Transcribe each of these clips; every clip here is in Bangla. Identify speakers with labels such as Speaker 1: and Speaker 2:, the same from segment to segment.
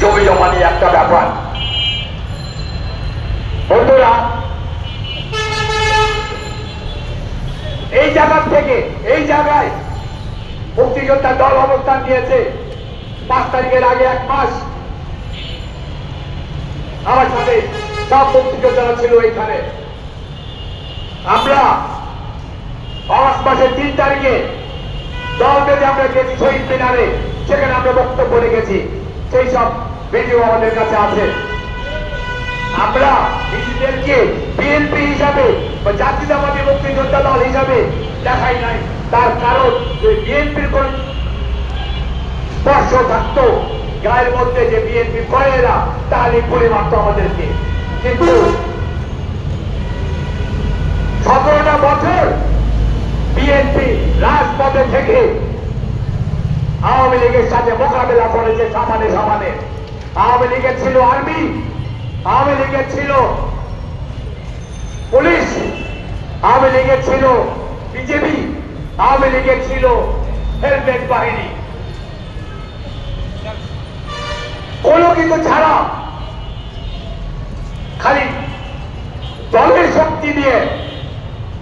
Speaker 1: জমি জমা নিয়ে একটা ব্যাপার। বন্ধুরা, এই জায়গা থেকে, এই জায়গায় মুক্তিযোদ্ধা দল অবস্থান নিয়েছে। পাঁচ তারিখের আগে এক মাস। আমার সাথে সব মুক্তিযোদ্ধারা ছিল এইখানে। আমরা অগস্ট মাসের তিন তারিখে দল বেঁধে আমরা গেছি শহীদ মিনারে। সেখানে আমরা বক্তব্য রেখেছি। সেই সব ভিডিও আমাদের কাছে আছে। আমরা নিজেদেরকে বিএনপি হিসাবে বা জাতীয়তাবাদী মুক্তিযোদ্ধা দল হিসাবে দেখাই নাই। তার কারণ যে বিএনপির কোন স্পর্শ থাকতো, গায়ের মধ্যে যে বিএনপি করে না তাহলে পড়ে মারতো আমাদেরকে। কিন্তু সতেরোটা বছর বিএনপি রাজপথে থেকে আওয়ামী লীগের সাথে মোকাবেলা করেছে সমানে সমানে। আওয়ামী লীগের ছিল আর্মি, আওয়ামী লীগের ছিল পুলিশ, আওয়ামী লীগের ছিল বিজেপি, আওয়ামী লীগের ছিল হেলমেট বাহিনী। কোনো কিছু ছাড়া খালি দলের শক্তি দিয়ে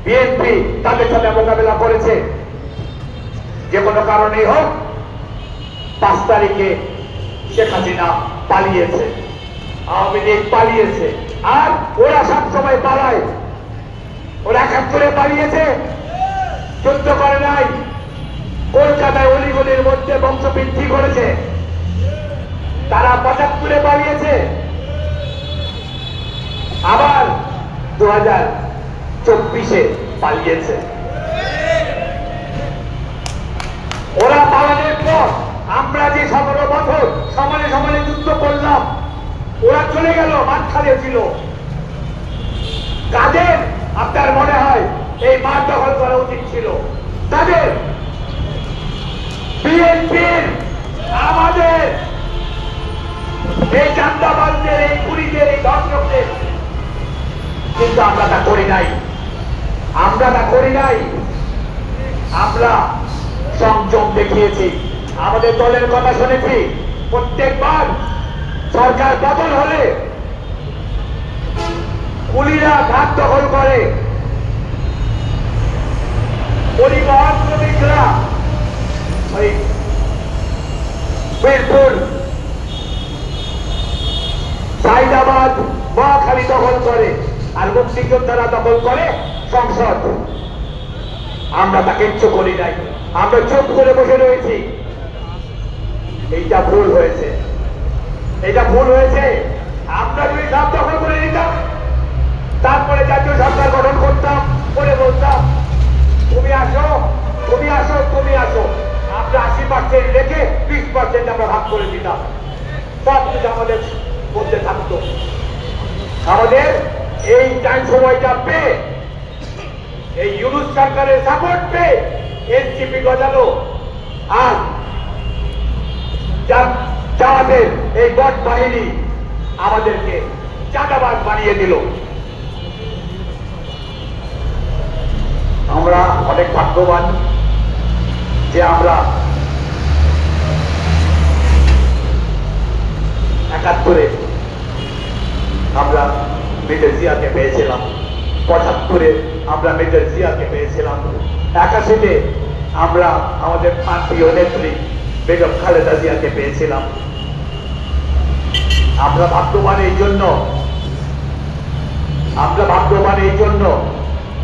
Speaker 1: বিএনপি তাদের সাথে মোকাবেলা করেছে। যে কোনো কারণেই হোক, পাঁচ তারিখে শেখ হাসিনা পালিয়েছে। আওয়ামী লীগ পালিয়েছে। আর ওরা সব সময় পালায়। ওরা একাত্তরে পালিয়েছে। যুদ্ধ করে নাই। কলকাতায় অলিগলির মধ্যে বংশবৃদ্ধি করেছে। তারা পঁচাত্তরে পালিয়েছে। আবার দু হাজার চব্বিশে পালিয়েছে ওরা পালানোর পর আমরা যে সতেরো বছর সমানে সমানে যুদ্ধ করলাম ওরা চলে খালে ছিল। কাদের আপনার মনে হয় এই মাঠ দখল করা উচিত ছিল, তাদের বিএনপির আমাদের এই চান্দাবাজদের, এই পুরীদের এই দর্শকদের। কিন্তু আমরা তা করি নাই। আমরা তা করি নাই। আমরা সংযম দেখিয়েছি। আমাদের দলের কথা শুনেছি, প্রত্যেকবার সরকার বদল হলে কুলিরা ঘাট দখল করে। পরিবহন শ্রমিকরা বীরপুর সাইদাবাদ মহাখালী দখল করে আর দখল করে সংসদ। আমরা তাকে ইচ্ছু করি নাই। আমরা চুপ করে বসে রয়েছি। এইটা ভুল হয়েছে। এটা ভুল হয়েছে। আমরা পার্সেন্ট রেখে বিশ পার্সেন্ট আমরা ভাগ করে দিতাম। সব কিছু আমাদের মধ্যে থাকতো। আমাদের এই টাইম সময়টা পেয়ে, এই ইউনুস সরকারের সাপোর্ট পেয়ে এনসিপি গজালো। আর যাদের এই বট বাহিনী আমাদেরকে চাঁদাবাজ বানিয়ে দিল। আমরা অনেক ভাগ্যবান যে আমরা একাত্তরে আমরা মেজর জিয়াকে পেয়েছিলাম। পঁচাত্তরে আমরা মেজর জিয়াকে পেয়েছিলাম। একাশিতে আমরা আমাদের প্রিয় নেত্রী বেগম খালেদা জিয়াকে পেয়েছিলাম। আমরা ভাগ্যবান এই জন্য, আমরা ভাগ্যবান এই জন্য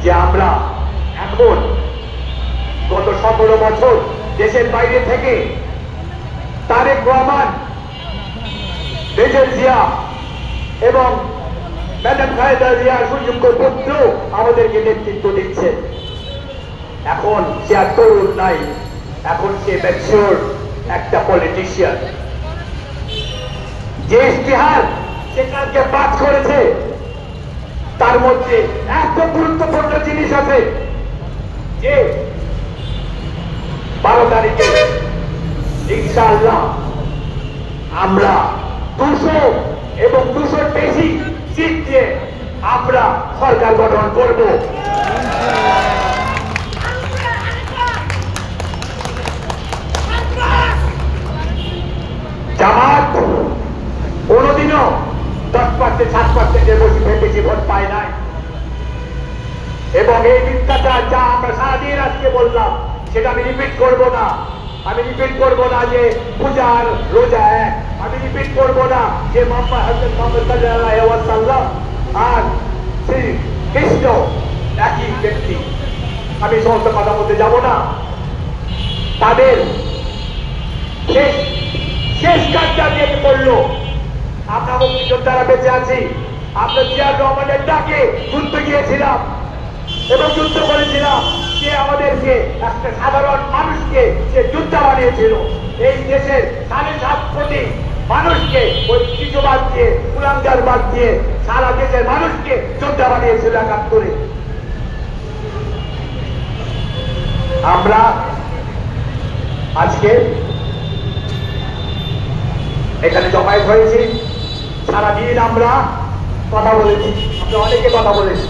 Speaker 1: যে আমরা এখন গত সতেরো বছর দেশের বাইরে থেকে তারেক রহমান মেজর জিয়া এবং ম্যাডাম খালেদা জিয়া সুযোগ্য পুত্র আমাদেরকে নেতৃত্ব দিচ্ছে। এখন সে আর তরুণ নাই, এখন সে ম্যাচিওর একটা পলিটিশিয়ান যে ইশতেহার সে কালকে পাস করেছে, তার মধ্যে এত গুরুত্বপূর্ণ জিনিস আছে যে বারো তারিখে ইনশাআল্লাহ আমরা দুশো এবং দুশোর বেশি সিট দিয়ে আমরা সরকার গঠন করব। জামাত পার্সেন্ট, সাত পার্সেন্টের বেশি বেশি ভোট পায় নাই। এবং এই মিথ্যাচার যা আমরা সারাদিন আজকে বললাম, সেটা আমি রিপিট করব না। আমি রিপিট করব না যে পূজা আর রোজা এক। আমি রিপিট করব না যে মোহাম্মদ হজরত মোহাম্মদ সাল্লাল্লাহু ওয়াসাল্লাম আর শ্রী কৃষ্ণ একই ব্যক্তি। আমি সমস্ত কথা বলতে যাব না। তাদের শেষ শেষ কাজটা দিয়ে করল, আমরা মুক্তিযোদ্ধারা বেঁচে আছি। আমরা জিয়ার রহমানের ডাকে যুদ্ধ গিয়েছিলাম এবং যুদ্ধ করেছিলাম। সে আমাদেরকে একটা সাধারণ মানুষকে সে যোদ্ধা বানিয়েছিল, এই দেশের সাড়ে সাত কোটি মানুষকে ওই কিছু বাদ দিয়ে, কুলাঙ্গার বাদ দিয়ে সারা দেশের মানুষকে যোদ্ধা বানিয়েছিল একাত্তরে আমরা আজকে এখানে জমায়েত হয়েছি। সারাদিন আমরা কথা বলেছি। আমরা অনেকে কথা বলেছি।